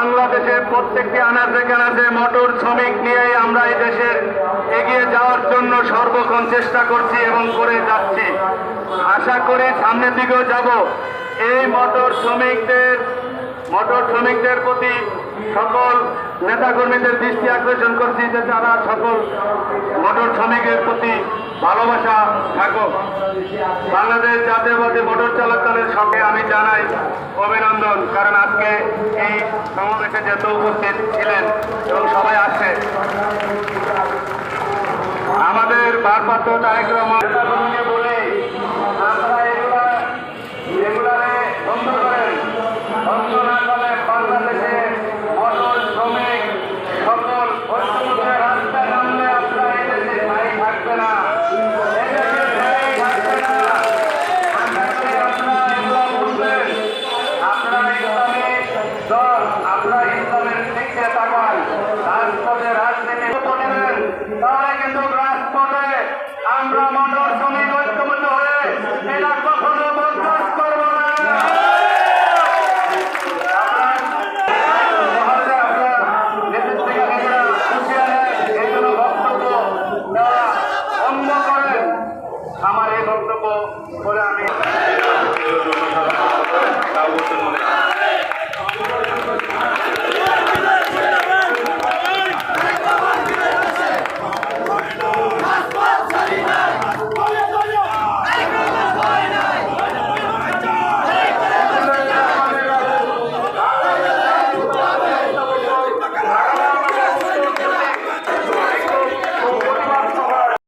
বাংলাদেশের প্রত্যেকটি আনাচে কানাচে মোটর শ্রমিক নিয়েই আমরা এই দেশের এগিয়ে যাওয়ার জন্য সর্বক্ষণ চেষ্টা করছি এবং করে যাচ্ছি। আশা করি সামনের দিকেও যাব। এই মোটর শ্রমিকদের মোটর শ্রমিকদের প্রতি সকল নেতাকর্মীদের দৃষ্টি আকর্ষণ করছি যে তারা সকল মোটর শ্রমিকের প্রতি ভালোবাসা থাকুক বাংলাদেশ জাতীয়বাদী মোটর চালক দলের সঙ্গে আমি জানাই অভিনন্দন, কারণ আজকে এই সমাবেশে যেহেতু উপস্থিত ছিলেন এবং সবাই আছে আমাদের ভারপ্রাপ্ত তারেক রহমান বলি দল আপনারা ইসলামের দিকে তাকান রাজপথে রাজনীতি নেবেন। তাহলে কিন্তু রাজপথে আমরা মোটর শ্রমিক ঐক্যবদ্ধ হয়ে এটা কখনো বরদাস্ত করব না। আমার এই বক্তব্য করে আমি